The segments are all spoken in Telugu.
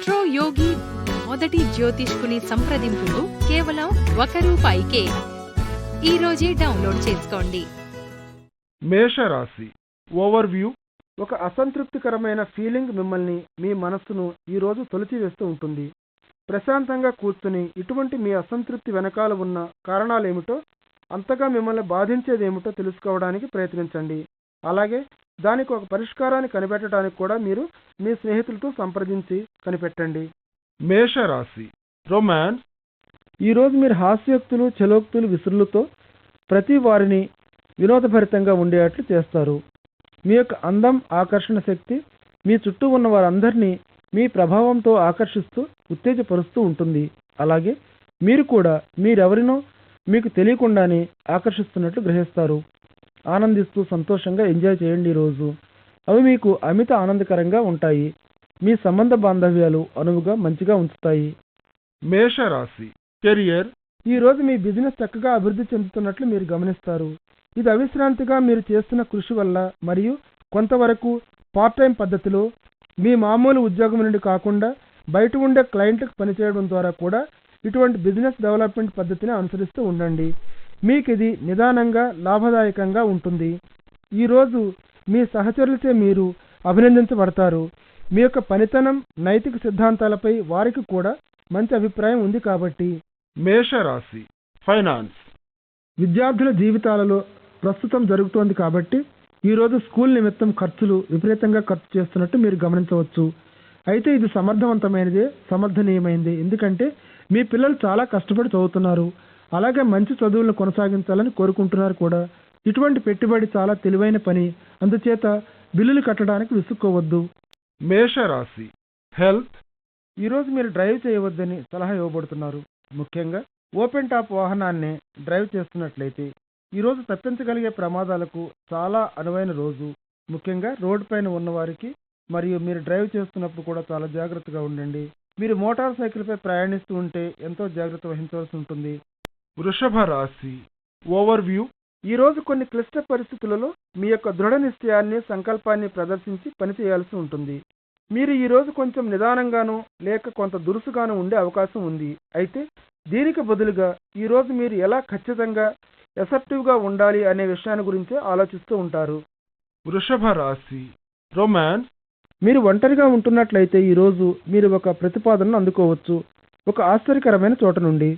ఆస్ట్రో యోగి మొదటి జ్యోతిష్కుని సంప్రదింపులు కేవలం ఒక రూపాయికే. ఈ రోజే డౌన్లోడ్ చేసుకోండి. మేషరాశి ఓవర్ వ్యూ ఒక అసంతృప్తికరమైన ఫీలింగ్ మిమ్మల్ని మీ మనస్సును ఈరోజు తొలిచివేస్తూ ఉంటుంది. ప్రశాంతంగా కూర్చుని ఇటువంటి మీ అసంతృప్తి వెనకాల ఉన్న కారణాలేమిటో అంతగా మిమ్మల్ని బాధించేదేమిటో తెలుసుకోవడానికి ప్రయత్నించండి. అలాగే దానికి ఒక పరిష్కారాన్ని కనిపెట్టడానికి కూడా మీరు మీ స్నేహితులతో సంప్రదించి కనిపెట్టండి. మేషరాశి రొమాన్స్ ఈరోజు మీరు హాస్యోక్తులు చలోక్తులు విసురులతో ప్రతి వారిని వినోదభరితంగా ఉండేటట్లు చేస్తారు. మీ యొక్క అందం ఆకర్షణ శక్తి మీ చుట్టూ ఉన్న వారందరినీ మీ ప్రభావంతో ఆకర్షిస్తూ ఉత్తేజపరుస్తూ ఉంటుంది. అలాగే మీరు కూడా మీరెవరినో మీకు తెలియకుండానే ఆకర్షిస్తున్నట్లు గ్రహిస్తారు. ఆనందిస్తూ సంతోషంగా ఎంజాయ్ చేయండి ఈరోజు అవి మీకు అమిత ఆనందకరంగా ఉంటాయి. మీ సంబంధ బాంధవ్యాలు అనువుగా మంచిగా ఉంచుతాయి. మేషరాశి కెరియర్. ఈ రోజు మీ బిజినెస్ చక్కగా అభివృద్ధి చెందుతున్నట్లు మీరు గమనిస్తారు. ఇది అవిశ్రాంతిగా మీరు చేస్తున్న కృషి వల్ల మరియు కొంతవరకు పార్ట్ టైం పద్ధతిలో మీ మామూలు ఉద్యోగం నుండి కాకుండా బయట ఉండే క్లయింట్లకు పనిచేయడం ద్వారా కూడా ఇటువంటి బిజినెస్ డెవలప్మెంట్ పద్ధతిని అనుసరిస్తూ ఉండండి. మీకు ఇది నిదానంగా లాభదాయకంగా ఉంటుంది. ఈరోజు మీ సహచరులచే మీరు అభినందించబడతారు. మీ యొక్క పనితనం నైతిక సిద్ధాంతాలపై వారికి కూడా మంచి అభిప్రాయం ఉంది కాబట్టి. మేషరాశి ఫైనాన్స్. విద్యార్థుల జీవితాలలో ప్రస్తుతం జరుగుతోంది కాబట్టి ఈరోజు స్కూల్ నిమిత్తం ఖర్చులు విపరీతంగా ఖర్చు చేస్తున్నట్టు మీరు గమనించవచ్చు. అయితే ఇది సమర్థవంతమైనదే సమర్థనీయమైనది ఎందుకంటే మీ పిల్లలు చాలా కష్టపడి చదువుతున్నారు. అలాగే మంచి చదువులను కొనసాగించాలని కోరుకుంటున్నారు కూడా. ఇటువంటి పెట్టుబడి చాలా తెలివైన పని. అందుచేత బిల్లులు కట్టడానికి విసుక్కోవద్దు. మేషరాశి. హెల్త్. ఈరోజు మీరు డ్రైవ్ చేయవద్దని సలహా ఇవ్వబడుతున్నారు. ముఖ్యంగా ఓపెన్ టాప్ వాహనాన్ని డ్రైవ్ చేస్తున్నట్లయితే ఈరోజు తప్పించగలిగే ప్రమాదాలకు చాలా అనువైన రోజు. ముఖ్యంగా రోడ్డు పైన ఉన్నవారికి మరియు మీరు డ్రైవ్ చేస్తున్నప్పుడు కూడా చాలా జాగ్రత్తగా ఉండండి. మీరు మోటార్ సైకిల్పై ప్రయాణిస్తూ ఉంటే ఎంతో జాగ్రత్త వహించవలసి ఉంటుంది. వృషభ రాశి ఓవర్ వ్యూ ఈ రోజు కొన్ని క్లిష్ట పరిస్థితులలో మీ యొక్క దృఢ నిశ్చయాన్ని సంకల్పాన్ని ప్రదర్శించి పనిచేయాల్సి ఉంటుంది. మీరు ఈ రోజు కొంచెం నిదానంగాను లేక కొంత దురుసుగాను ఉండే అవకాశం ఉంది. అయితే దీనికి బదులుగా ఈ రోజు మీరు ఎలా ఖచ్చితంగా ఎసెప్టివ్గా ఉండాలి అనే విషయాన్ని గురించే ఆలోచిస్తూ ఉంటారు. వృషభ రాశి రొమాన్స్. మీరు ఒంటరిగా ఉంటున్నట్లయితే ఈరోజు మీరు ఒక ప్రతిపాదనను అందుకోవచ్చు. ఒక ఆశ్చర్యకరమైన చోట నుండి.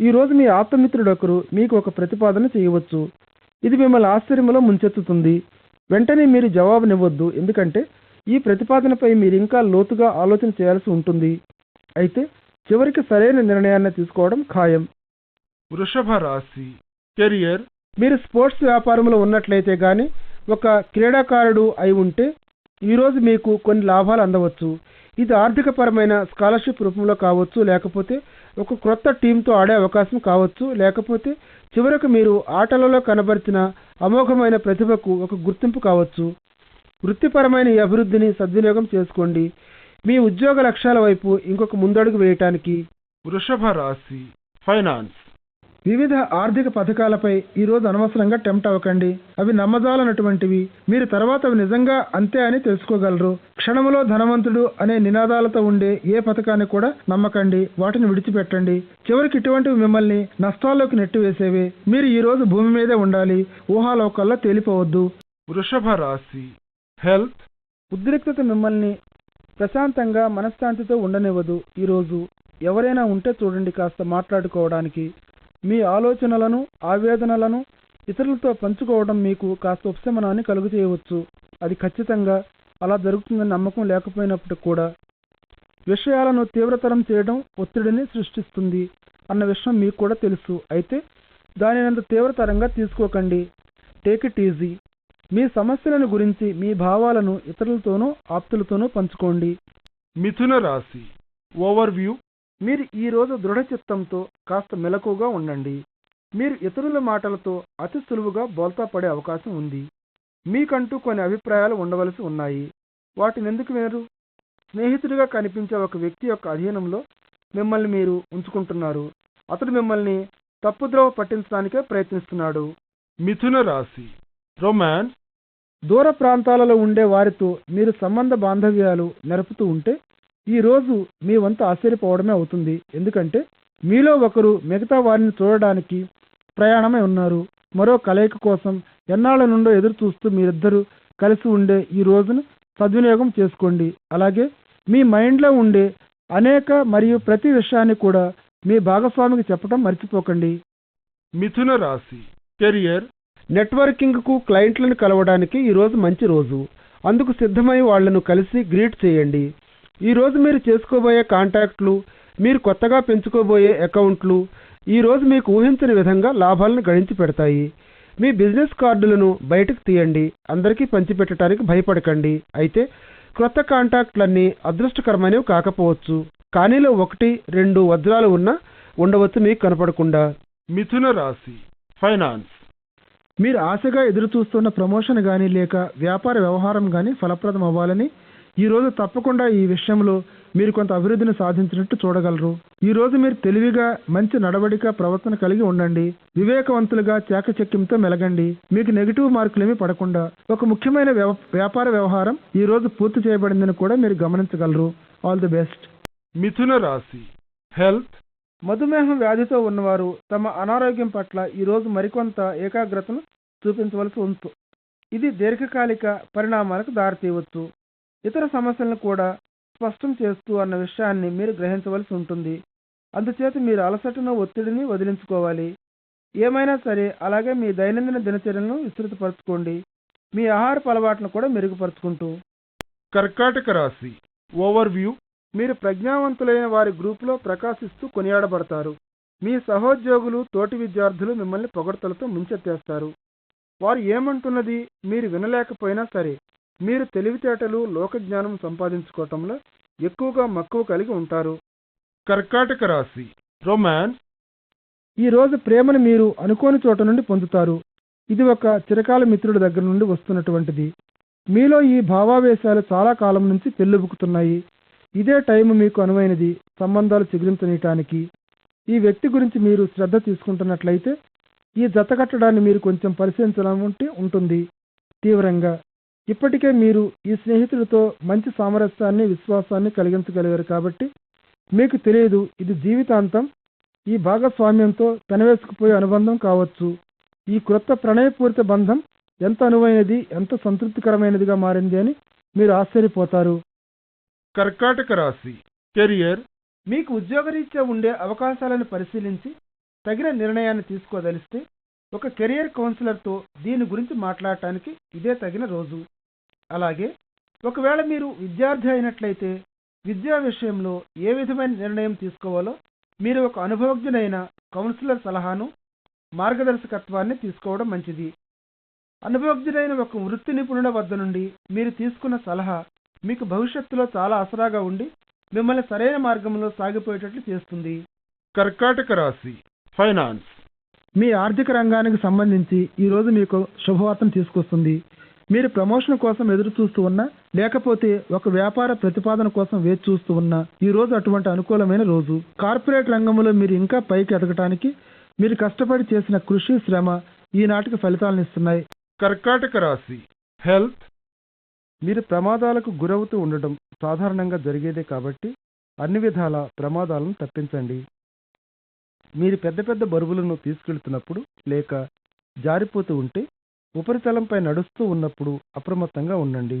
ఈరోజు మీ ఆప్తమిత్రుడు ఒకరు మీకు ఒక ప్రతిపాదన చేయవచ్చు. ఇది మిమ్మల్ని ఆశ్చర్యంలో ముంచెత్తుతుంది. వెంటనే మీరు జవాబునివ్వద్దు. ఎందుకంటే ఈ ప్రతిపాదనపై మీరు ఇంకా లోతుగా ఆలోచన చేయాల్సి ఉంటుంది. అయితే చివరికి సరైన నిర్ణయాన్ని తీసుకోవడం ఖాయం. వృషభ రాశి కెరియర్. మీరు స్పోర్ట్స్ వ్యాపారంలో ఉన్నట్లయితే గాని ఒక క్రీడాకారుడు అయి ఉంటే ఈరోజు మీకు కొన్ని లాభాలు అందవచ్చు. ఇది ఆర్థికపరమైన స్కాలర్షిప్ రూపంలో కావచ్చు లేకపోతే ఒక క్రొత్త టీంతో ఆడే అవకాశం కావచ్చు. లేకపోతే చివరకు మీరు ఆటలలో కనబరిచిన అమోఘమైన ప్రతిభకు ఒక గుర్తింపు కావచ్చు. వృత్తిపరమైన ఈ అభివృద్ధిని సద్వినియోగం చేసుకోండి. మీ ఉద్యోగ లక్ష్యాల వైపు ఇంకొక ముందడుగు వేయటానికి వృషభ రాశి ఫైనాన్స్. వివిధ ఆర్థిక పథకాలపై ఈ రోజు అనవసరంగా టెంప్ట్ అవ్వకండి. అవి నమ్మజాలనటువంటివి. మీరు తర్వాత అవి నిజంగా అంతే అని తెలుసుకోగలరు. క్షణములో ధనవంతుడు అనే నినాదాలతో ఉండే ఏ పథకాన్ని కూడా నమ్మకండి. వాటిని విడిచిపెట్టండి. చివరికి ఇటువంటివి మిమ్మల్ని నష్టాల్లోకి నెట్టివేసేవే. మీరు ఈ రోజు భూమి మీదే ఉండాలి. ఊహాలోకాల్లో తేలిపోవద్దు. వృషభ రాశి. హెల్త్. ఉద్రిక్తత మిమ్మల్ని ప్రశాంతంగా మనశ్శాంతితో ఉండనివ్వదు. ఈరోజు ఎవరైనా ఉంటే చూడండి కాస్త మాట్లాడుకోవడానికి. మీ ఆలోచనలను ఆవేదనలను ఇతరులతో పంచుకోవడం మీకు కాస్త ఉపశమనాన్ని కలుగు చేయవచ్చు అది ఖచ్చితంగా అలా జరుగుతుందని నమ్మకం లేకపోయినప్పుడు కూడా. విషయాలను తీవ్రతరం చేయడం ఒత్తిడిని సృష్టిస్తుంది అన్న విషయం మీకు కూడా తెలుసు. అయితే దానినంత తీవ్రతరంగా తీసుకోకండి. టేక్ ఇట్ ఈజీ మీ సమస్యలను గురించి మీ భావాలను ఇతరులతోనూ ఆప్తులతోనూ పంచుకోండి. మిథున రాశి. ఓవర్ వ్యూ మీరు ఈ రోజు దృఢ చిత్తంతో కాస్త మెలకుగా ఉండండి. మీరు ఇతరుల మాటలతో అతి సులువుగా బోల్తా పడే అవకాశం ఉంది. మీకంటూ కొన్ని అభిప్రాయాలు ఉండవలసి ఉన్నాయి. వాటిని ఎందుకు మీరు స్నేహితుడిగా కనిపించే ఒక వ్యక్తి యొక్క అధీనంలో మిమ్మల్ని మీరు ఉంచుకుంటున్నారు. అతడు మిమ్మల్ని తప్పుద్రోవ పట్టించడానికే ప్రయత్నిస్తున్నాడు. మిథున రాశి రొమాన్స్ దూర ప్రాంతాలలో ఉండే వారితో మీరు సంబంధ బాంధవ్యాలు నెరపుతూ ఉంటే ఈ రోజు మీ వంతు ఆశ్చర్యపోవడమే అవుతుంది. ఎందుకంటే మీలో ఒకరు మిగతా వారిని చూడడానికి ప్రయాణమై ఉన్నారు. మరో కలయిక కోసం ఎన్నాళ్ళ నుండో ఎదురు చూస్తూ మీరిద్దరూ కలిసి ఉండే ఈ రోజును సద్వినియోగం చేసుకోండి. అలాగే మీ మైండ్లో ఉండే అనేక మరియు ప్రతి విషయాన్ని కూడా మీ భాగస్వామికి చెప్పడం మర్చిపోకండి. మిథున రాశి. కెరియర్ నెట్వర్కింగ్కు క్లయింట్లను కలవడానికి ఈ రోజు మంచి రోజు. అందుకు సిద్ధమై వాళ్ళను కలిసి గ్రీట్ చేయండి. ఈ రోజు మీరు చేసుకోబోయే కాంటాక్ట్లు మీరు కొత్తగా పెంచుకోబోయే అకౌంట్లు ఈ రోజు మీకు ఊహించని విధంగా లాభాలను గడించి పెడతాయి. మీ బిజినెస్ కార్డులను బయటకు తీయండి అందరికీ పంచిపెట్టడానికి భయపడకండి. అయితే క్రొత్త కాంటాక్ట్లన్నీ అదృష్టకరమైనవి కాకపోవచ్చు. కానీలో ఒకటి రెండు వజ్రాలు ఉన్నా ఉండవచ్చు మీకు కనపడకుండా. మిథున రాశి ఫైనాన్స్. మీరు ఆశగా ఎదురు చూస్తున్న ప్రమోషన్ కానీ లేక వ్యాపార వ్యవహారం కానీ ఫలప్రదం అవ్వాలని ఈ రోజు తప్పకుండా ఈ విషయంలో మీరు కొంత అభివృద్ధిని సాధించినట్టు చూడగలరు. ఈ రోజు మీరు తెలివిగా మంచి నడవడిక ప్రవర్తన కలిగి ఉండండి. వివేకవంతులుగా చాకచక్యంతో మెలగండి. మీకు నెగిటివ్ మార్కులేమీ పడకుండా. ఒక ముఖ్యమైన వ్యాపార వ్యవహారం ఈ రోజు పూర్తి చేయబడిందని కూడా మీరు గమనించగలరు. ఆల్ ది బెస్ట్ మిథున రాశి. హెల్త్. మధుమేహం వ్యాధితో ఉన్నవారు తమ అనారోగ్యం పట్ల ఈ రోజు మరికొంత ఏకాగ్రతను చూపించవలసి ఉంటు ఇది దీర్ఘకాలిక పరిణామాలకు దారితీయవచ్చు. ఇతర సమస్యలను కూడా స్పష్టం చేస్తూ అన్న విషయాన్ని మీరు గ్రహించవలసి ఉంటుంది. అందుచేత మీరు అలసటను ఒత్తిడిని వదిలించుకోవాలి. ఏమైనా సరే అలాగే మీ దైనందిన దినచర్యలను విస్తృతపరచుకోండి. మీ ఆహారపు అలవాట్లను కూడా మెరుగుపరుచుకుంటూ. కర్కాటక రాశి. ఓవర్ వ్యూ మీరు ప్రజ్ఞావంతులైన వారి గ్రూపులో ప్రకాశిస్తూ కొనియాడబడతారు. మీ సహోద్యోగులు తోటి విద్యార్థులు మిమ్మల్ని పొగడ్తలతో ముంచెత్తేస్తారు. వారు ఏమంటున్నది మీరు వినలేకపోయినా సరే మీరు తెలివితేటలు లోకజ్ఞానం సంపాదించుకోవటంలో ఎక్కువగా మక్కువ కలిగి ఉంటారు. కర్కాటక రాశి రొమాన్స్ ఈ రోజు ప్రేమను మీరు అనుకోని చోట నుండి పొందుతారు. ఇది ఒక చిరకాల మిత్రుడి దగ్గర నుండి వస్తున్నటువంటిది. మీలో ఈ భావావేశాలు చాలా కాలం నుంచి పెళ్ళుబుకుతున్నాయి ఇదే టైం మీకు అనువైనది సంబంధాలు చిగురించనీయటానికి. ఈ వ్యక్తి గురించి మీరు శ్రద్ధ తీసుకుంటున్నట్లయితే ఈ జత కట్టడాన్ని మీరు కొంచెం పరిశీలించాలంటే ఉంటుంది. తీవ్రంగా. ఇప్పటికే మీరు ఈ స్నేహితుడితో మంచి సామరస్యాన్ని విశ్వాసాన్ని కలిగించగలిగారు కాబట్టి మీకు తెలియదు ఇది జీవితాంతం ఈ భాగస్వామ్యంతో పెనవేసుకుపోయే అనుబంధం కావచ్చు. ఈ క్రొత్త ప్రణయపూరిత బంధం ఎంత అనువైనది ఎంత సంతృప్తికరమైనదిగా మారింది అని మీరు ఆశ్చర్యపోతారు. కర్కాటక రాశి. కెరియర్. మీకు ఉద్యోగరీత్యా ఉండే అవకాశాలను పరిశీలించి తగిన నిర్ణయాన్ని తీసుకోదలిస్తే ఒక కెరియర్ కౌన్సిలర్తో దీని గురించి మాట్లాడటానికి ఇదే తగిన రోజు. అలాగే ఒకవేళ మీరు విద్యార్థి అయినట్లయితే విద్యా విషయంలో ఏ విధమైన నిర్ణయం తీసుకోవాలో మీరు ఒక అనుభవజ్ఞునైన కౌన్సిలర్ సలహాను మార్గదర్శకత్వాన్ని తీసుకోవడం మంచిది. అనుభవజ్ఞుడైన ఒక వృత్తి నిపుణుల వద్ద నుండి మీరు తీసుకున్న సలహా మీకు భవిష్యత్తులో చాలా ఆసరాగా ఉండి మిమ్మల్ని సరైన మార్గంలో సాగిపోయేటట్లు చేస్తుంది. కర్కాటక రాశి ఫైనాన్స్. మీ ఆర్థిక రంగానికి సంబంధించి ఈరోజు మీకు శుభవార్తను తీసుకొస్తుంది. మీరు ప్రమోషన్ కోసం ఎదురు చూస్తూ ఉన్నా లేకపోతే ఒక వ్యాపార ప్రతిపాదన కోసం వేచి చూస్తూ ఉన్నా ఈ రోజు అటువంటి అనుకూలమైన రోజు. కార్పొరేట్ రంగంలో మీరు ఇంకా పైకి ఎదగటానికి మీరు కష్టపడి చేసిన కృషి శ్రమ ఈనాటికి ఫలితాలను ఇస్తున్నాయి. కర్కాటక రాశి. హెల్త్. మీరు ప్రమాదాలకు గురవుతూ ఉండడం సాధారణంగా జరిగేదే కాబట్టి అన్ని విధాల ప్రమాదాలను తప్పించండి. మీరు పెద్ద పెద్ద బరువులను తీసుకెళ్తున్నప్పుడు లేక జారిపోతూ ఉంటే ఉపరితలంపై నడుస్తూ ఉన్నప్పుడు అప్రమత్తంగా ఉండండి.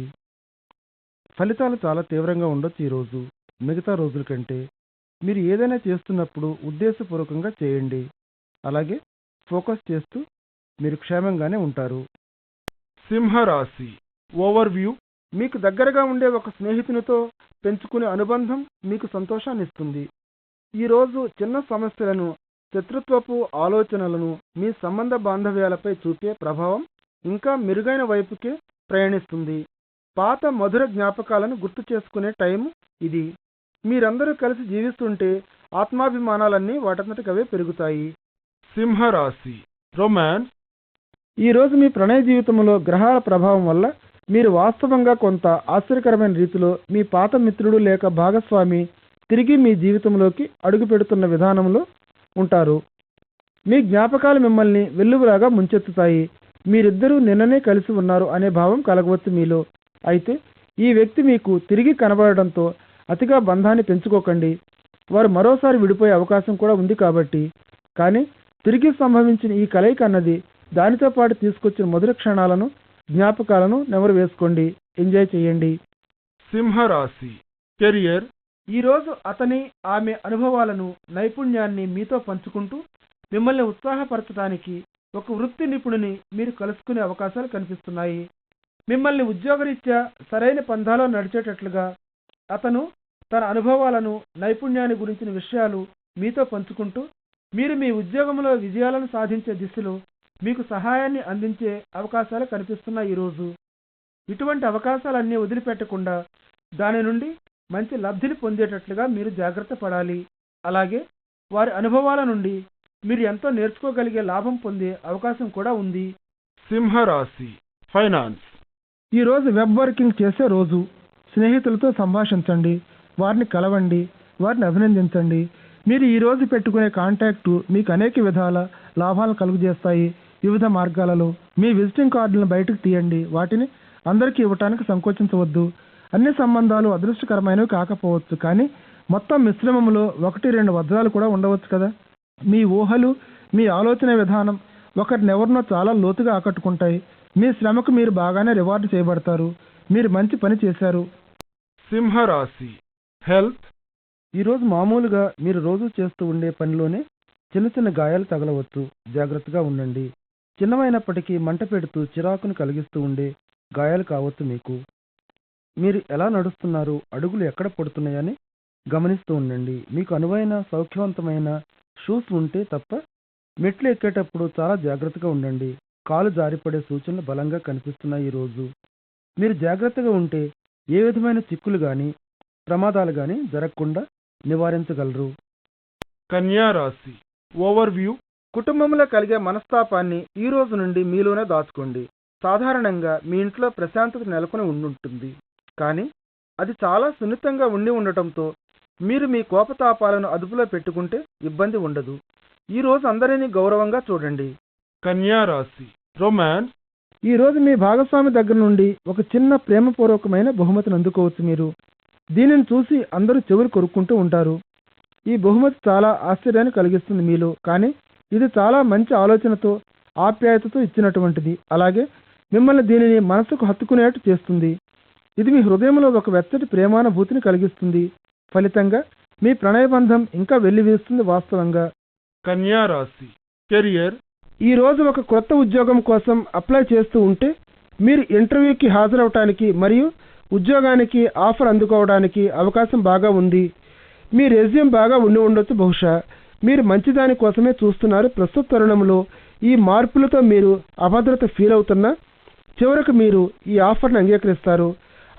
ఫలితాలు చాలా తీవ్రంగా ఉండొచ్చు ఈరోజు మిగతా రోజుల కంటే మీరు ఏదైనా చేస్తున్నప్పుడు ఉద్దేశపూర్వకంగా చేయండి. అలాగే ఫోకస్ చేస్తూ మీరు క్షేమంగానే ఉంటారు. సింహరాశి ఓవర్ వ్యూ మీకు దగ్గరగా ఉండే ఒక స్నేహితునితో పెంచుకునే అనుబంధం మీకు సంతోషాన్ని ఇస్తుంది ఈరోజు చిన్న సమస్యలను శత్రుత్వపు ఆలోచనలను మీ సంబంధ బాంధవ్యాలపై చూపే ప్రభావం ఇంకా మెరుగైన వైపుకే ప్రయాణిస్తుంది. పాత మధుర జ్ఞాపకాలను గుర్తు చేసుకునే టైం ఇది. మీరందరూ కలిసి జీవిస్తుంటే ఆత్మాభిమానాలన్నీ వాటంతటికవే పెరుగుతాయి. సింహరాశి రొమాన్స్. ఈరోజు మీ ప్రణయ జీవితంలో గ్రహాల ప్రభావం వల్ల మీరు వాస్తవంగా కొంత ఆశ్చర్యకరమైన రీతిలో మీ పాత మిత్రుడు లేక భాగస్వామి తిరిగి మీ జీవితంలోకి అడుగుపెడుతున్న విధానంలో ఉంటారు. మీ జ్ఞాపకాలు మిమ్మల్ని వెల్లువలాగా ముంచెత్తుతాయి. మీరిద్దరూ నిన్ననే కలిసి ఉన్నారు అనే భావం కలగవచ్చు మీలో. అయితే ఈ వ్యక్తి మీకు తిరిగి కనబడడంతో అతిగా బంధాన్ని పెంచుకోకండి. వారు మరోసారి విడిపోయే అవకాశం కూడా ఉంది కాబట్టి. కానీ తిరిగి సంభవించిన ఈ కలయిక అన్నది దానితో పాటు తీసుకొచ్చిన మధుర క్షణాలను జ్ఞాపకాలను నెమరు వేసుకోండి. ఎంజాయ్ చేయండి. సింహరాశి. కెరియర్ ఈరోజు అతని ఆమె అనుభవాలను నైపుణ్యాన్ని మీతో పంచుకుంటూ మిమ్మల్ని ఉత్సాహపరచడానికి ఒక వృత్తి నిపుణుని మీరు కలుసుకునే అవకాశాలు కనిపిస్తున్నాయి. మిమ్మల్ని ఉద్యోగరీత్యా సరైన పంధాలో నడిచేటట్లుగా అతను తన అనుభవాలను నైపుణ్యాన్ని గురించిన విషయాలు మీతో పంచుకుంటూ మీరు మీ ఉద్యోగంలో విజయాలను సాధించే దిశలో మీకు సహాయాన్ని అందించే అవకాశాలు కనిపిస్తున్నాయి ఈరోజు ఇటువంటి అవకాశాలన్నీ వదిలిపెట్టకుండా దాని నుండి మంచి లబ్ధిని పొందేటట్లుగా మీరు జాగ్రత్త పడాలి. అలాగే వారి అనుభవాల నుండి మీరు ఎంతో నేర్చుకోగలిగే లాభం పొందే అవకాశం కూడా ఉంది. సింహరాశి ఫైనాన్స్. ఈరోజు వెబ్ వర్కింగ్ చేసే రోజు స్నేహితులతో సంభాషించండి వారిని కలవండి వారిని అభినందించండి. మీరు ఈ రోజు పెట్టుకునే కాంటాక్టు మీకు అనేక విధాల లాభాలను కలుగజేస్తాయి. వివిధ మార్గాలలో మీ విజిటింగ్ కార్డులను బయటకు తీయండి. వాటిని అందరికీ ఇవ్వటానికి సంకోచించవద్దు. అన్ని సంబంధాలు అదృష్టకరమైనవి కాకపోవచ్చు కానీ మొత్తం మిశ్రమంలో ఒకటి రెండు వజ్రాలు కూడా ఉండవచ్చు కదా? మీ ఊహలు మీ ఆలోచన విధానం ఒకరినెవరినో చాలా లోతుగా ఆకట్టుకుంటాయి. మీ శ్రమకు మీరు బాగానే రివార్డు చేయబడతారు. మీరు మంచి పని చేశారు. సింహరాశి. హెల్త్. ఈరోజు మామూలుగా మీరు రోజు చేస్తూ ఉండే పనిలోనే చిన్న చిన్న గాయాలు తగలవచ్చు. జాగ్రత్తగా ఉండండి. చిన్నమైనప్పటికీ మంట పెడుతూ చిరాకును కలిగిస్తూ ఉండే గాయాలు కావచ్చు మీకు. మీరు ఎలా నడుస్తున్నారు? అడుగులు ఎక్కడ పడుతున్నాయని గమనిస్తూ ఉండండి. మీకు అనువైన సౌఖ్యవంతమైన షూస్ ఉంటే తప్ప మెట్లు ఎక్కేటప్పుడు చాలా జాగ్రత్తగా ఉండండి. కాలు జారిపడే సూచనలు బలంగా కనిపిస్తున్నాయి ఈరోజు మీరు జాగ్రత్తగా ఉంటే ఏ విధమైన చిక్కులు కానీ ప్రమాదాలు కానీ జరగకుండా నివారించగలరు. కన్యా రాశి. ఓవర్ వ్యూ కుటుంబంలో కలిగే మనస్తాపాన్ని ఈ రోజు నుండి మీలోనే దాచుకోండి. సాధారణంగా మీ ఇంట్లో ప్రశాంతత నెలకొని ఉండుంటుంది. కానీ అది చాలా సున్నితంగా ఉండి ఉండటంతో మీరు మీ కోపతాపాలను అదుపులో పెట్టుకుంటే ఇబ్బంది ఉండదు. ఈ రోజు అందరినీ గౌరవంగా చూడండి. కన్యా రాశి రొమాన్స్ ఈ రోజు మీ భాగస్వామి దగ్గర నుండి ఒక చిన్న ప్రేమపూర్వకమైన బహుమతిని అందుకోవచ్చు మీరు. దీనిని చూసి అందరూ చెవులు కొరుక్కుంటూ ఉంటారు. ఈ బహుమతి చాలా ఆశ్చర్యాన్ని కలిగిస్తుంది మీలో కానీ ఇది చాలా మంచి ఆలోచనతో ఆప్యాయతతో ఇచ్చినటువంటిది. అలాగే మిమ్మల్ని దీనిని మనసుకు హత్తుకునేట్టు చేస్తుంది. ఇది మీ హృదయంలో ఒక వెచ్చటి ప్రేమానుభూతిని కలిగిస్తుంది. ఫలితంగా మీ ప్రణయబంధం ఇంకా వెల్లివీస్తుంది వాస్తవంగా. కన్యా రాశి కెరియర్. ఈ రోజు ఒక కొత్త ఉద్యోగం కోసం అప్లై చేస్తూ ఉంటే మీరు ఇంటర్వ్యూకి హాజరవటానికి మరియు ఉద్యోగానికి ఆఫర్ అందుకోవడానికి అవకాశం బాగా ఉంది. మీ రెజ్యూమ్ బాగా ఉండి ఉండొచ్చు బహుశా. మీరు మంచిదాని కోసమే చూస్తున్నారు ప్రస్తుత తరుణంలో. ఈ మార్పులతో మీరు అభద్రత ఫీల్ అవుతున్నా చివరకు మీరు ఈ ఆఫర్ని అంగీకరిస్తారు.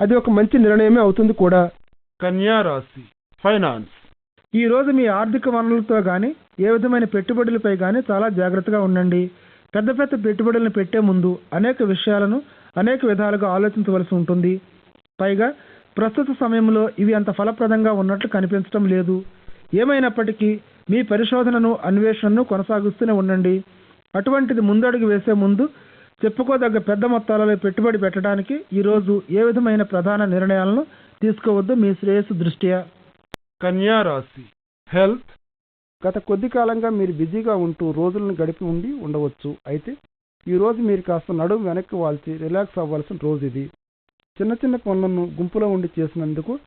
అది ఒక మంచి నిర్ణయమే అవుతుంది కూడా. కన్యా రాశి ఫైనాన్స్. ఈ రోజు మీ ఆర్థిక వనరులతో కానీ ఏ విధమైన పెట్టుబడులపై కానీ చాలా జాగ్రత్తగా ఉండండి. పెద్ద పెద్ద పెట్టుబడులను పెట్టే ముందు అనేక విషయాలను అనేక విధాలుగా ఆలోచించవలసి ఉంటుంది. పైగా ప్రస్తుత సమయంలో ఇవి అంత ఫలప్రదంగా ఉన్నట్లు కనిపించడం లేదు. ఏమైనప్పటికీ మీ పరిశోధనను అన్వేషణను కొనసాగిస్తూనే ఉండండి. అటువంటిది ముందడుగు వేసే ముందు చెప్పుకోదగ్గ పెద్ద మొత్తాలలో పెట్టుబడి పెట్టడానికి ఈరోజు ఏ విధమైన ప్రధాన నిర్ణయాలను తీసుకోవద్దు మీ శ్రేయస్సు దృష్ట్యా? కన్యా రాశి. హెల్త్. గత కొద్ది కాలంగా మీరు బిజీగా ఉంటూ రోజులను గడిపి ఉండి ఉండవచ్చు. అయితే ఈ రోజు మీరు కాస్త నడుము వెనక్కి వాల్చి రిలాక్స్ అవ్వాల్సిన రోజు ఇది. చిన్న చిన్న పనులను గుంపులో ఉండి చేసినందుకు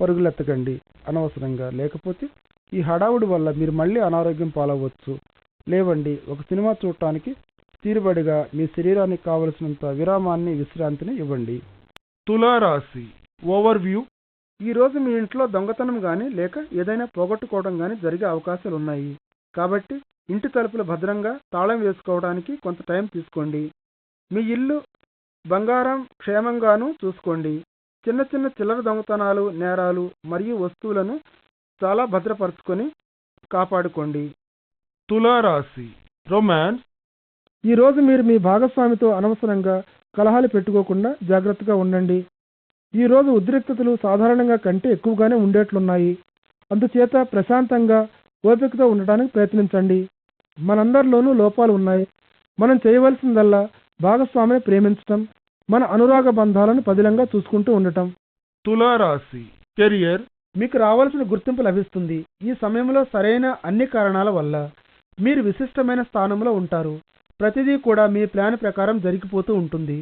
పరుగులెత్తకండి అనవసరంగా. లేకపోతే ఈ హడావుడి వల్ల మీరు మళ్ళీ అనారోగ్యం పాలవచ్చు లేవండి ఒక సినిమా చూడటానికి తీరుబడిగా మీ శరీరానికి కావలసినంత విరామాన్ని విశ్రాంతిని ఇవ్వండి. తులారాశి ఓవర్ వ్యూ ఈ రోజు మీ ఇంట్లో దొంగతనం కానీ లేక ఏదైనా పోగొట్టుకోవడం కానీ జరిగే అవకాశాలు ఉన్నాయి. కాబట్టి ఇంటి తలుపులు భద్రంగా తాళం వేసుకోవడానికి కొంత టైం తీసుకోండి. మీ ఇల్లు బంగారం క్షేమంగాను చూసుకోండి. చిన్న చిన్న చిల్లర దొంగతనాలు నేరాలు మరియు వస్తువులను చాలా భద్రపరుచుకొని కాపాడుకోండి. తులారాశి రొమాన్స్ ఈ రోజు మీరు మీ భాగస్వామితో అనవసరంగా కలహాలు పెట్టుకోకుండా జాగ్రత్తగా ఉండండి. ఈ రోజు ఉద్రిక్తతలు సాధారణంగా కంటే ఎక్కువగానే ఉండేట్లున్నాయి. అందుచేత ప్రశాంతంగా ఓపికతో ఉండటానికి ప్రయత్నించండి. మనందరిలోనూ లోపాలు ఉన్నాయి. మనం చేయవలసిందల్లా భాగస్వామిని ప్రేమించటం మన అనురాగ బంధాలను పదిలంగా చూసుకుంటూ ఉండటం. తులారాశి కెరియర్ మీకు రావాల్సిన గుర్తింపు లభిస్తుంది. ఈ సమయంలో సరైన అన్ని కారణాల వల్ల మీరు విశిష్టమైన స్థానంలో ఉంటారు. ప్రతిదీ కూడా మీ ప్లాన్ ప్రకారం జరిగిపోతూ ఉంటుంది.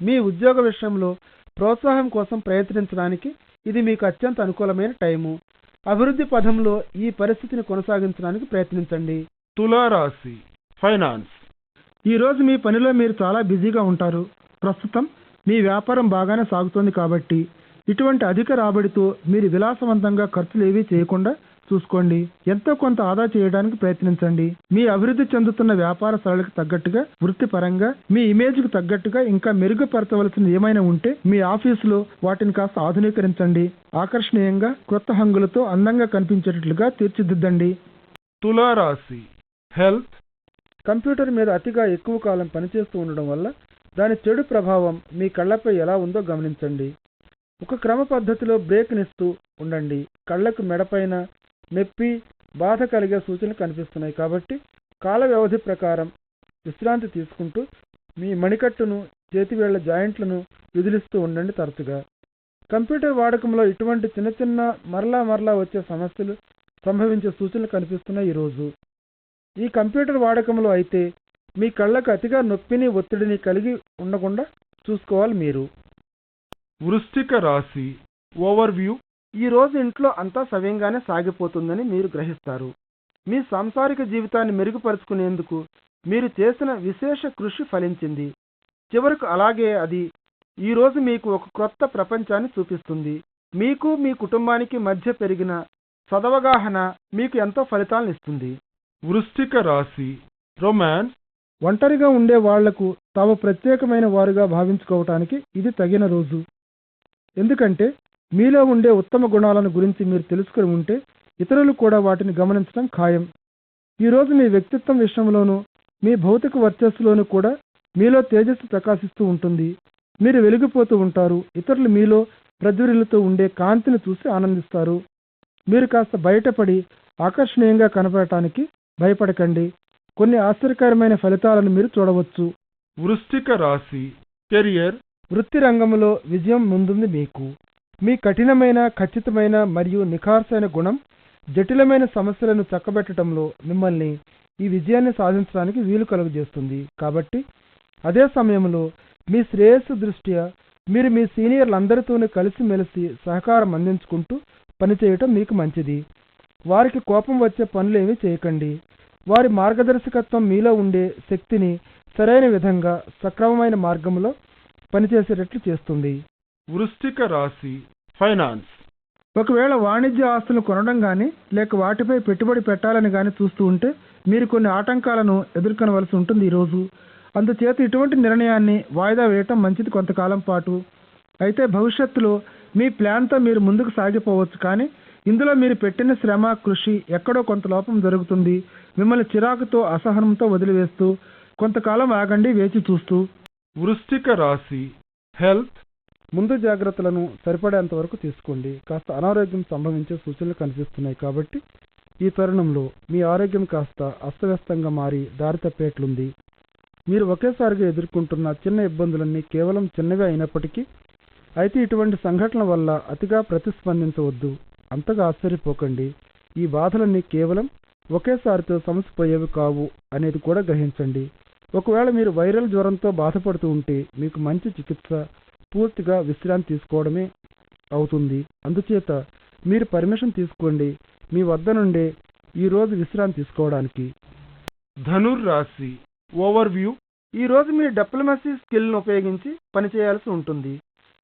మీ ఉద్యోగ విషయంలో ప్రోత్సాహం కోసం ప్రయత్నించడానికి ఇది మీకు అత్యంత అనుకూలమైన టైము. అభివృద్ధి పథంలో ఈ పరిస్థితిని కొనసాగించడానికి ప్రయత్నించండి. తులారాశి ఫైనాన్స్. ఈ రోజు మీ పనిలో మీరు చాలా బిజీగా ఉంటారు. ప్రస్తుతం మీ వ్యాపారం బాగానే సాగుతోంది కాబట్టి ఇటువంటి అధిక రాబడితో మీరు విలాసవంతంగా ఖర్చులు ఏవీ చేయకుండా చూసుకోండి. ఎంతో కొంత ఆదా చేయడానికి ప్రయత్నించండి. మీ అభివృద్ధి చెందుతున్న వ్యాపార సరళికి తగ్గట్టుగా వృత్తిపరంగా మీ ఇమేజ్కి తగ్గట్టుగా ఇంకా మెరుగుపరచవలసిన ఏమైనా ఉంటే మీ ఆఫీసులో వాటిని కాస్త ఆధునీకరించండి. ఆకర్షణీయంగా కొత్త హంగులతో అందంగా కనిపించేటట్లుగా తీర్చిదిద్దండి. తులారాశి హెల్త్. కంప్యూటర్ మీద అతిగా ఎక్కువ కాలం పనిచేస్తూ ఉండడం వల్ల దాని చెడు ప్రభావం మీ కళ్ళపై ఎలా ఉందో గమనించండి. ఒక క్రమ పద్ధతిలో బ్రేక్నిస్తూ ఉండండి. కళ్ళకు మెడపైన నొప్పి బాధ కలిగే సూచనలు కనిపిస్తున్నాయి కాబట్టి కాల వ్యవధి ప్రకారం విశ్రాంతి తీసుకుంటూ మీ మణికట్టును చేతివేళ్ళ జాయింట్లను విదిలిస్తూ ఉండండి తరచుగా. కంప్యూటర్ వాడకంలో ఇటువంటి చిన్న చిన్న మరలా మరలా వచ్చే సమస్యలు సంభవించే సూచనలు కనిపిస్తున్నాయి ఈరోజు ఈ కంప్యూటర్ వాడకంలో అయితే మీ కళ్ళకు అతిగా నొప్పిని ఒత్తిడిని కలిగి ఉండకుండా చూసుకోవాలి మీరు. వృష్టిక రాశి ఓవర్వ్యూ ఈ రోజు ఇంట్లో అంతా సవ్యంగానే సాగిపోతుందని మీరు గ్రహిస్తారు. మీ సాంసారిక జీవితాన్ని మెరుగుపరుచుకునేందుకు మీరు చేసిన విశేష కృషి ఫలించింది. చివరకు అలాగే అది ఈ రోజు మీకు ఒక క్రొత్త ప్రపంచాన్ని చూపిస్తుంది. మీకు మీ కుటుంబానికి మధ్య పెరిగిన సదవగాహన మీకు ఎంతో ఫలితాలను ఇస్తుంది. వృష్టిక రాశి రొమాన్స్ ఒంటరిగా ఉండే వాళ్ళకు తాము ప్రత్యేకమైన వారుగా భావించుకోవటానికి ఇది తగిన రోజు. ఎందుకంటే మీలో ఉండే ఉత్తమ గుణాలను గురించి మీరు తెలుసుకుని ఉంటే ఇతరులు కూడా వాటిని గమనించడం ఖాయం. ఈరోజు మీ వ్యక్తిత్వం విషయంలోనూ మీ భౌతిక వర్చస్సులోనూ కూడా మీలో తేజస్సు ప్రకాశిస్తూ ఉంటుంది. మీరు వెలిగిపోతూ ఉంటారు. ఇతరులు మీలో ప్రజ్వరిల్లుతూ ఉండే కాంతిని చూసి ఆనందిస్తారు. మీరు కాస్త బయటపడి ఆకర్షణీయంగా కనపడటానికి భయపడకండి. కొన్ని ఆశ్చర్యకరమైన ఫలితాలను మీరు చూడవచ్చు. వృశ్చిక రాశి కెరియర్ వృత్తి రంగంలో విజయం ముందుంది మీకు. మీ కఠినమైన ఖచ్చితమైన మరియు నిఖార్సైన గుణం జటిలమైన సమస్యలను చక్కబెట్టడంలో మిమ్మల్ని ఈ విజయాన్ని సాధించడానికి వీలు కలుగజేస్తుంది. కాబట్టి అదే సమయంలో మీ శ్రేయస్సు దృష్ట్యా మీరు మీ సీనియర్లందరితోనూ కలిసిమెలిసి సహకారం అందించుకుంటూ పనిచేయటం మీకు మంచిది. వారికి కోపం వచ్చే పనులేమీ చేయకండి. వారి మార్గదర్శకత్వం మీలో ఉండే శక్తిని సరైన విధంగా సక్రమమైన మార్గంలో పనిచేసేటట్లు చేస్తుంది. వృశ్చిక రాశి ఫైనాన్స్. ఒకవేళ వాణిజ్య ఆస్తులను కొనడం కానీ లేక వాటిపై పెట్టుబడి పెట్టాలని కానీ చూస్తూ ఉంటే మీరు కొన్ని ఆటంకాలను ఎదుర్కొనవలసి ఉంటుంది ఈరోజు అందుచేత ఇటువంటి నిర్ణయాన్ని వాయిదా వేయటం మంచిది కొంతకాలం పాటు. అయితే భవిష్యత్తులో మీ ప్లాన్తో మీరు ముందుకు సాగిపోవచ్చు కానీ ఇందులో మీరు పెట్టిన శ్రమ కృషి ఎక్కడో కొంత లోపం జరుగుతుంది. మిమ్మల్ని చిరాకుతో అసహనంతో వదిలివేస్తూ కొంతకాలం ఆగండి వేచి చూస్తూ. వృశ్చిక రాశి హెల్త్ ముందు జాగ్రత్తలను సరిపడేంత వరకు తీసుకోండి. కాస్త అనారోగ్యం సంభవించే సూచనలు కనిపిస్తున్నాయి కాబట్టి ఈ తరుణంలో మీ ఆరోగ్యం కాస్త అస్తవ్యస్తంగా మారి దారి తప్పేట్లుంది. మీరు ఒకేసారిగా ఎదుర్కొంటున్న చిన్న ఇబ్బందులన్నీ కేవలం చిన్నవి అయినప్పటికీ అయితే ఇటువంటి సంఘటనల వల్ల అతిగా ప్రతిస్పందించవద్దు. అంతగా ఆశ్చర్యపోకండి. ఈ బాధలన్నీ కేవలం ఒకేసారితో సమసిపోయేవి కావు అనేది కూడా గ్రహించండి. ఒకవేళ మీరు వైరల్ జ్వరంతో బాధపడుతూ ఉంటే మీకు మంచి చికిత్స పూర్తిగా విశ్రాంతి తీసుకోవడమే అవుతుంది. అందుచేత మీరు పర్మిషన్ తీసుకోండి. మీ వద్ద నుండే ఈరోజు విశ్రాంతి తీసుకోవడానికి. ధనుర్ రాశి ఓవర్వ్యూ. ఈరోజు మీరు మీ డిప్లొమసీ స్కిల్ను ఉపయోగించి పనిచేయాల్సి ఉంటుంది.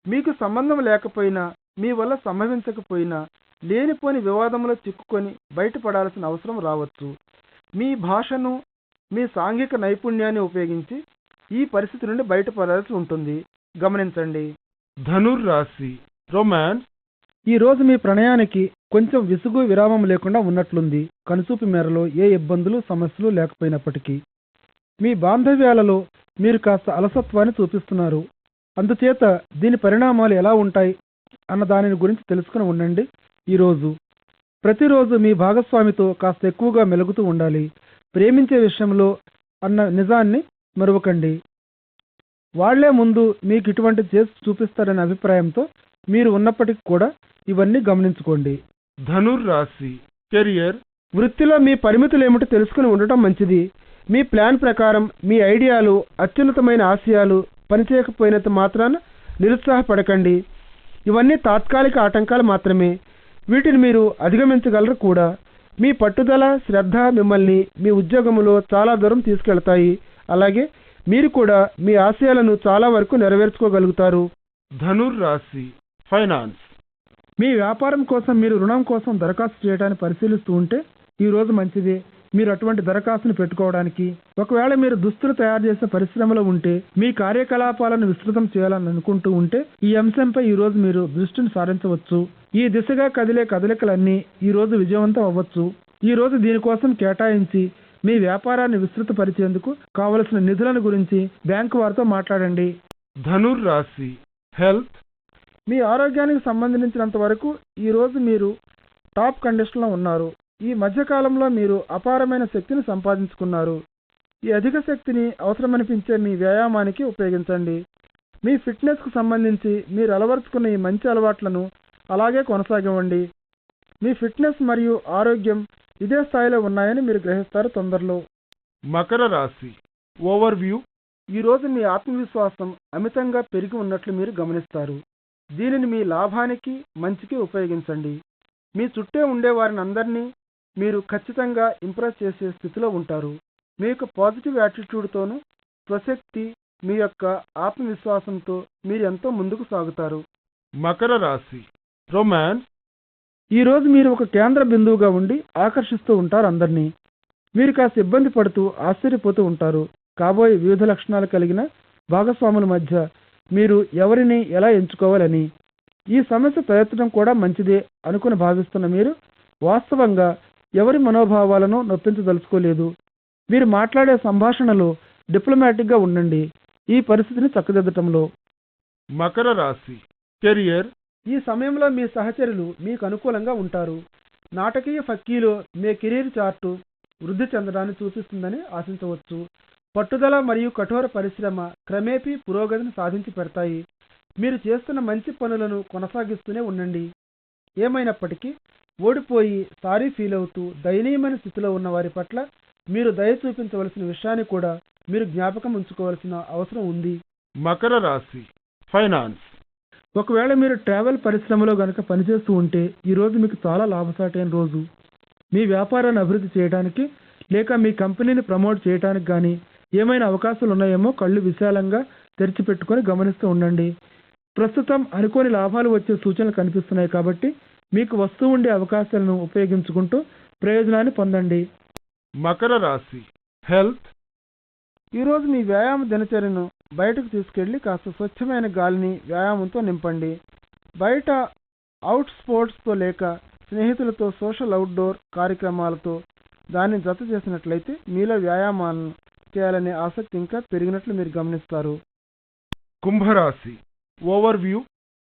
మీకు సంబంధం లేకపోయినా మీ వల్ల సంభవించకపోయినా లేనిపోని వివాదంలో చిక్కుకొని బయటపడాల్సిన అవసరం రావచ్చు. మీ భాషను మీ సాంఘిక నైపుణ్యాన్ని ఉపయోగించి ఈ పరిస్థితి నుండి బయటపడాల్సి ఉంటుంది. గమనించండి. ధనుర్ రాశి రొమాన్స్ ఈ రోజు మీ ప్రణయానికి కొంచెం విసుగు విరామం లేకుండా ఉన్నట్లుంది. కనుసూపు మేరలో ఏ ఇబ్బందులు సమస్యలు లేకపోయినప్పటికీ. మీ బాంధవ్యాలలో మీరు కాస్త అలసత్వాన్ని చూపిస్తున్నారు. అందుచేత దీని పరిణామాలు ఎలా ఉంటాయి అన్న దానిని గురించి తెలుసుకుని ఉండండి. ఈరోజు ప్రతిరోజు మీ భాగస్వామితో కాస్త ఎక్కువగా మెలుగుతూ ఉండాలి. ప్రేమించే విషయంలో అన్న నిజాన్ని మరువకండి. వాళ్ళే ముందు మీకు ఇటువంటి చేసి చూపిస్తారనే అభిప్రాయంతో మీరు ఉన్నప్పటికీ కూడా ఇవన్నీ గమనించుకోండి. ధనుర్ రాశి కెరియర్. వృత్తిలో మీ పరిమితులు ఏమిటో తెలుసుకుని ఉండటం మంచిది. మీ ప్లాన్ ప్రకారం మీ ఐడియాలు అత్యున్నతమైన ఆశయాలు పనిచేయకపోయినంత మాత్రాన నిరుత్సాహపడకండి. ఇవన్నీ తాత్కాలిక ఆటంకాలు మాత్రమే. వీటిని మీరు అధిగమించగలరు కూడా. మీ పట్టుదల శ్రద్ధ మిమ్మల్ని మీ ఉద్యోగంలో చాలా దూరం తీసుకెళ్తాయి. అలాగే మీరు కూడా మీ ఆశయాలను చాలా వరకు నెరవేర్చుకోగలుగుతారు. ధనుర్ రాశి ఫైనాన్స్. మీ వ్యాపారం కోసం మీరు రుణం కోసం దరఖాస్తు చేయడానికి పరిశీలిస్తూ ఉంటే ఈ రోజు మంచిదే. మీరు అటువంటి దరఖాస్తును పెట్టుకోవడానికి ఒకవేళ మీరు దుస్తులు తయారు చేసే పరిశ్రమలో ఉంటే మీ కార్యకలాపాలను విస్తృతం చేయాలని అనుకుంటూ ఉంటే ఈ అంశంపై ఈ రోజు మీరు దృష్టిని సారించవచ్చు. ఈ దిశగా కదిలే కదలికలన్నీ ఈ రోజు విజయవంతం అవ్వచ్చు. ఈ రోజు దీనికోసం కేటాయించి మీ వ్యాపారాన్ని విస్తృతపరిచేందుకు కావలసిన నిధులను గురించి బ్యాంకు వారితో మాట్లాడండి. ధనుర్ రాశి హెల్త్. మీ ఆరోగ్యానికి సంబంధించినంత వరకు ఈ రోజు మీరు టాప్ కండిషన్లో ఉన్నారు. ఈ మధ్యకాలంలో మీరు అపారమైన శక్తిని సంపాదించుకున్నారు. ఈ అధిక శక్తిని అవసరమనిపించే మీ వ్యాయామానికి ఉపయోగించండి. మీ ఫిట్నెస్కు సంబంధించి మీరు అలవరుచుకున్న ఈ మంచి అలవాట్లను అలాగే కొనసాగివ్వండి. మీ ఫిట్నెస్ మరియు ఆరోగ్యం ఇదే స్థాయిలో ఉన్నాయని మీరు గ్రహిస్తారు తొందరలో. మకర రాశి. ఓవర్ వ్యూ ఈ రోజు మీ ఆత్మవిశ్వాసం అమితంగా పెరిగి ఉన్నట్లు మీరు గమనిస్తారు. దీనిని మీ లాభానికి మంచికి ఉపయోగించండి. మీ చుట్టే ఉండే వారిని అందరినీ మీరు ఖచ్చితంగా ఇంప్రెస్ చేసే స్థితిలో ఉంటారు. మీ యొక్క పాజిటివ్ యాటిట్యూడ్తోనూ స్వశక్తి మీ యొక్క ఆత్మవిశ్వాసంతో మీరు ఎంతో ముందుకు సాగుతారు. మకర రాశి. రొమాన్స్. ఈ రోజు మీరు ఒక కేంద్ర బిందువుగా ఉండి ఆకర్షిస్తూ ఉంటారు అందరినీ. మీరు కాస్త ఇబ్బంది పడుతూ ఆశ్చర్యపోతూ ఉంటారు. కాబోయే వివిధ లక్షణాలు కలిగిన భాగస్వాముల మధ్య మీరు ఎవరిని ఎలా ఎంచుకోవాలని. ఈ సమస్య తలెత్తడం కూడా మంచిదే అనుకుని భావిస్తున్న మీరు వాస్తవంగా ఎవరి మనోభావాలను నొప్పించదలుచుకోలేదు. మీరు మాట్లాడే సంభాషణలో డిప్లొమాటిక్గా ఉండండి. ఈ పరిస్థితిని చక్కదిద్దటంలో. మకర రాశి కెరియర్ ఈ సమయంలో మీ సహచరులు మీకు అనుకూలంగా ఉంటారు. నాటకీయ ఫక్కీలో మీ కెరీర్ చార్టు వృద్ధి చెందడాన్ని చూపిస్తుందని ఆశించవచ్చు. పట్టుదల మరియు కఠోర పరిశ్రమ క్రమేపీ పురోగతిని సాధించి పెడతాయి. మీరు చేస్తున్న మంచి పనులను కొనసాగిస్తూనే ఉండండి. ఏమైనప్పటికీ ఓడిపోయి సారీ ఫీల్ అవుతూ దయనీయమైన స్థితిలో ఉన్న వారి పట్ల మీరు దయ చూపించవలసిన విషయాన్ని కూడా మీరు జ్ఞాపకం ఉంచుకోవాల్సిన అవసరం ఉంది. మకర రాశి ఫైనాన్స్. ఒకవేళ మీరు ట్రావెల్ పరిశ్రమలో కనుక పనిచేస్తూ ఉంటే ఈరోజు మీకు చాలా లాభసాటైన రోజు. మీ వ్యాపారాన్ని అభివృద్ధి చేయడానికి లేక మీ కంపెనీని ప్రమోట్ చేయడానికి కానీ ఏమైనా అవకాశాలు ఉన్నాయేమో కళ్ళు విశాలంగా తెరిచిపెట్టుకొని గమనిస్తూ ఉండండి. ప్రస్తుతం అనుకోని లాభాలు వచ్చే సూచనలు కనిపిస్తున్నాయి కాబట్టి మీకు వస్తూ ఉండే అవకాశాలను ఉపయోగించుకుంటూ ప్రయోజనాన్ని పొందండి. మకర రాశి హెల్త్. ఈరోజు మీ వ్యాయామ దినచర్యను బయటకు తీసుకెళ్ళి కాస్త స్వచ్ఛమైన గాలిని వ్యాయామంతో నింపండి. బయట అవుట్ స్పోర్ట్స్తో లేక స్నేహితులతో సోషల్ అవుట్డోర్ కార్యక్రమాలతో దాన్ని జత చేసినట్లయితే మీలో వ్యాయామాలను చేయాలనే ఆసక్తి ఇంకా పెరిగినట్లు మీరు గమనిస్తారు. కుంభరాశి. ఓవర్ వ్యూ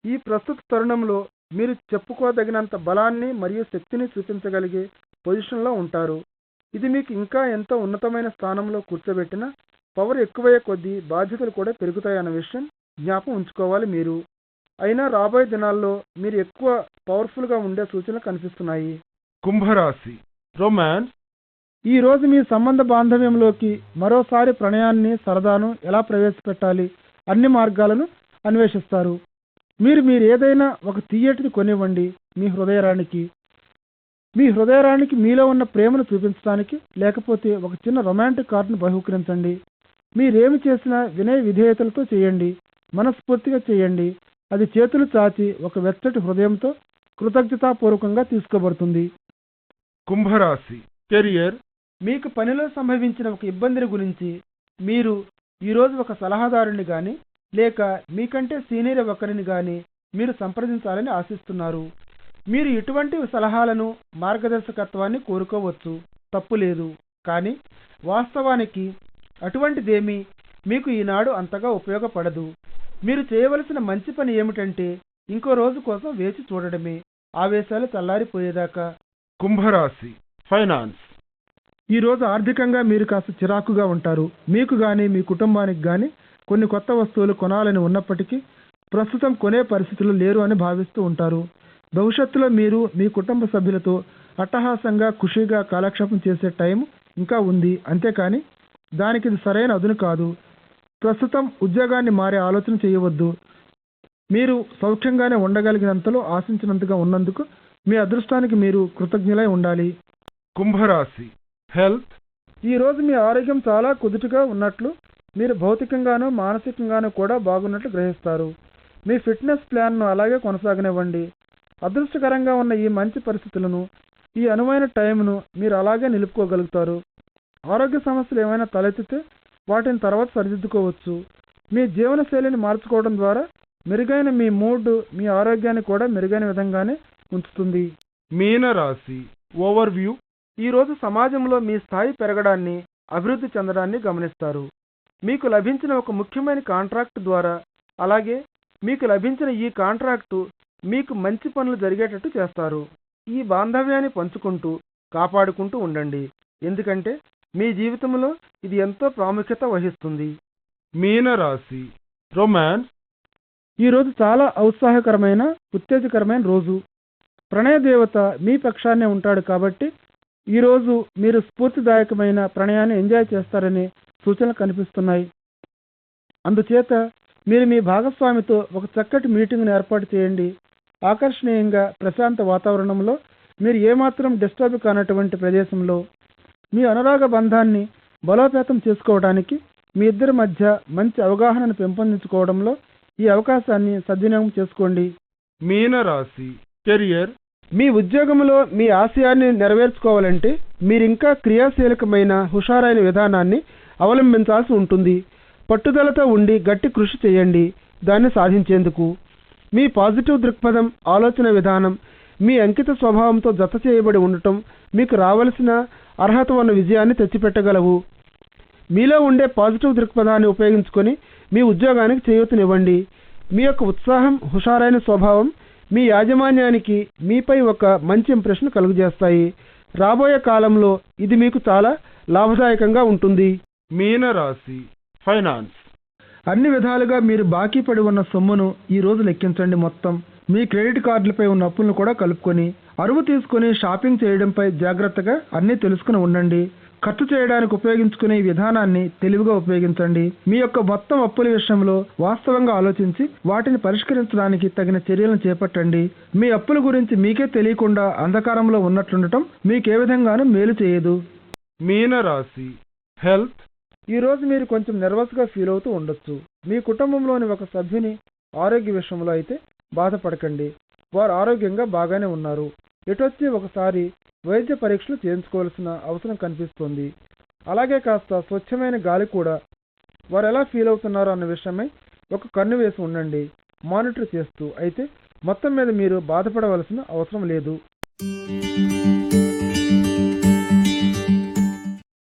ఈ ప్రస్తుత తరుణంలో మీరు చెప్పుకోదగినంత బలాన్ని మరియు శక్తిని చూపించగలిగే పొజిషన్లో ఉంటారు. ఇది మీకు ఇంకా ఎంతో ఉన్నతమైన స్థానంలో కూర్చోబెట్టిన పవర్ ఎక్కువయ్యే కొద్దీ బాధ్యతలు కూడా పెరుగుతాయన్న విషయం జ్ఞాపకం ఉంచుకోవాలి మీరు. అయినా రాబోయే దినాల్లో మీరు ఎక్కువ పవర్ఫుల్గా ఉండే సూచనలు కనిపిస్తున్నాయి. కుంభరాశి. రొమాన్స్ ఈ రోజు మీ సంబంధ బాంధవ్యంలోకి మరోసారి ప్రణయాన్ని సరదాను ఎలా ప్రవేశపెట్టాలి అన్ని మార్గాలను అన్వేషిస్తారు. మీరు మీరు ఏదైనా ఒక తీయటిది కొనివ్వండి మీ హృదయరానికి మీ హృదయరానికి మీలో ఉన్న ప్రేమను చూపించడానికి లేకపోతే ఒక చిన్న రొమాంటిక్ కార్డును బహుకరించండి. మీరేమి చేసినా వినయ విధేయతలతో చేయండి మనస్ఫూర్తిగా చేయండి. అది చేతులు చాచి ఒక వెచ్చటి హృదయంతో కృతజ్ఞతాపూర్వకంగా తీసుకోబడుతుంది. కుంభరాశి కెరియర్ మీకు పనిలో సంభవించిన ఒక ఇబ్బందిని గురించి మీరు ఈరోజు ఒక సలహాదారుని కానీ లేక మీకంటే సీనియర్ ఒకరిని కానీ మీరు సంప్రదించాలని ఆశిస్తున్నారు. మీరు ఇటువంటి సలహాలను మార్గదర్శకత్వాన్ని కోరుకోవచ్చు. తప్పు లేదు. కానీ వాస్తవానికి అటువంటిదేమీ మీకు ఈనాడు అంతగా ఉపయోగపడదు. మీరు చేయవలసిన మంచి పని ఏమిటంటే ఇంకో రోజు కోసం వేచి చూడడమే. ఆవేశాలు చల్లారిపోయేదాకా. కుంభరాశి ఫైనాన్స్. ఈ రోజు ఆర్థికంగా మీరు కాస్త చిరాకుగా ఉంటారు. మీకు గాని మీ కుటుంబానికి గాని కొన్ని కొత్త వస్తువులు కొనాలని ఉన్నప్పటికీ ప్రస్తుతం కొనే పరిస్థితులు లేరు అని భావిస్తూ ఉంటారు. భవిష్యత్తులో మీరు మీ కుటుంబ సభ్యులతో అట్టహాసంగా ఖుషీగా కాలక్షేపం చేసే టైం ఇంకా ఉంది. అంతేకాని దానికి ఇది సరైన అదును కాదు. ప్రస్తుతం ఉద్యోగాన్ని మారే ఆలోచన చేయవద్దు. మీరు సౌఖ్యంగానే ఉండగలిగినంతలో ఆశించినంతగా ఉన్నందుకు మీ అదృష్టానికి మీరు కృతజ్ఞులై ఉండాలి. కుంభరాశి. హెల్త్. ఈ రోజు మీ ఆరోగ్యం చాలా కుదుటుగా ఉన్నట్లు మీరు భౌతికంగాను మానసికంగాను కూడా బాగున్నట్లు గ్రహిస్తారు. మీ ఫిట్నెస్ ప్లాన్ను అలాగే కొనసాగనివ్వండి. అదృష్టకరంగా ఉన్న ఈ మంచి పరిస్థితులను ఈ అనువైన టైంను మీరు అలాగే నిలుపుకోగలుగుతారు. ఆరోగ్య సమస్యలు ఏమైనా తలెత్తితే వాటిని తర్వాత సరిదిద్దుకోవచ్చు. మీ జీవనశైలిని మార్చుకోవడం ద్వారా మెరుగైన మీ మూడ్ మీ ఆరోగ్యాన్ని కూడా మెరుగైన విధంగానే ఉంచుతుంది. మీనరాశి ఓవర్వ్యూ. ఈ రోజు సమాజంలో మీ స్థాయి పెరగడాన్ని అభివృద్ధి చెందడాన్ని గమనిస్తారు. మీకు లభించిన ఒక ముఖ్యమైన కాంట్రాక్ట్ ద్వారా అలాగే మీకు లభించిన ఈ కాంట్రాక్టు మీకు మంచి పనులు జరిగేటట్టు చేస్తారు. ఈ బాంధవ్యాన్ని పంచుకుంటూ కాపాడుకుంటూ ఉండండి. ఎందుకంటే మీ జీవితంలో ఇది ఎంతో ప్రాముఖ్యత వహిస్తుంది. మీనరాశి రొమాన్స్. ఈ రోజు చాలా ఔత్సాహకరమైన ఉత్తేజకరమైన రోజు. ప్రణయ దేవత మీ పక్షాన్నే ఉంటాడు కాబట్టి ఈ రోజు మీరు స్ఫూర్తిదాయకమైన ప్రణయాన్ని ఎంజాయ్ చేస్తారనే సూచనలు కనిపిస్తున్నాయి. అందుచేత మీరు మీ భాగస్వామితో ఒక చక్కటి మీటింగ్ను ఏర్పాటు చేయండి. ఆకర్షణీయంగా ప్రశాంత వాతావరణంలో మీరు ఏమాత్రం డిస్టర్బ్ కానటువంటి ప్రదేశంలో మీ అనురాగ బంధాన్ని బలోపేతం చేసుకోవడానికి మీ ఇద్దరి మధ్య మంచి అవగాహనను పెంపొందించుకోవడంలో ఈ అవకాశాన్ని సద్వినియోగం చేసుకోండి. మీనరాశి కెరియర్. మీ ఉద్యోగంలో మీ ఆశయాన్ని నెరవేర్చుకోవాలంటే మీరింకా క్రియాశీలకమైన హుషారైన విధానాన్ని అవలంబించాల్సి ఉంటుంది. పట్టుదలతో ఉండి గట్టి కృషి చేయండి. దాన్ని సాధించేందుకు మీ పాజిటివ్ దృక్పథం ఆలోచన విధానం మీ అంకిత స్వభావంతో జత చేయబడి ఉండటం మీకు రావలసిన అర్హత ఉన్న విజయాన్ని తెచ్చిపెట్టగలవు. మీలో ఉండే పాజిటివ్ దృక్పథాన్ని ఉపయోగించుకొని మీ ఉద్యోగానికి చేయూతనివ్వండి. మీ యొక్క ఉత్సాహం హుషారైన స్వభావం మీ యాజమాన్యానికి మీపై ఒక మంచి ఇంప్రెషన్ కలుగజేస్తాయి. రాబోయే కాలంలో ఇది మీకు చాలా లాభదాయకంగా ఉంటుంది. మీనరాశి ఫైనాన్స్. అన్ని విధాలుగా మీరు బాకీ పడి ఉన్న సొమ్మును ఈ రోజు లెక్కించండి మొత్తం. మీ క్రెడిట్ కార్డులపై ఉన్న అప్పులను కూడా కలుపుకొని అరువు తీసుకుని షాపింగ్ చేయడంపై జాగ్రత్తగా అన్నీ తెలుసుకుని ఉండండి. ఖర్చు చేయడానికి ఉపయోగించుకునే విధానాన్ని తెలివిగా ఉపయోగించండి. మీ యొక్క మొత్తం అప్పుల విషయంలో వాస్తవంగా ఆలోచించి వాటిని పరిష్కరించడానికి తగిన చర్యలను చేపట్టండి. మీ అప్పుల గురించి మీకే తెలియకుండా అంధకారంలో ఉన్నట్లుండటం మీకే విధంగానూ మేలు చేయదు. మీనరాశి హెల్త్. ఈ రోజు మీరు కొంచెం nervous గా ఫీల్ అవుతూ ఉండొచ్చు. మీ కుటుంబంలోని ఒక సభ్యుని ఆరోగ్య విషయంలో అయితే బాధపడకండి. వారు ఆరోగ్యంగా బాగానే ఉన్నారు. ఎటొచ్చి ఒకసారి వైద్య పరీక్షలు చేయించుకోవాల్సిన అవసరం కనిపిస్తుంది. అలాగే కాస్త స్వచ్ఛమైన గాలి కూడా. వారు ఎలా ఫీల్ అవుతున్నారో అన్న విషయమై ఒక కన్ను వేసి ఉండండి. మానిటర్ చేస్తూ. అయితే మొత్తం మీద మీరు బాధపడవలసిన అవసరం లేదు.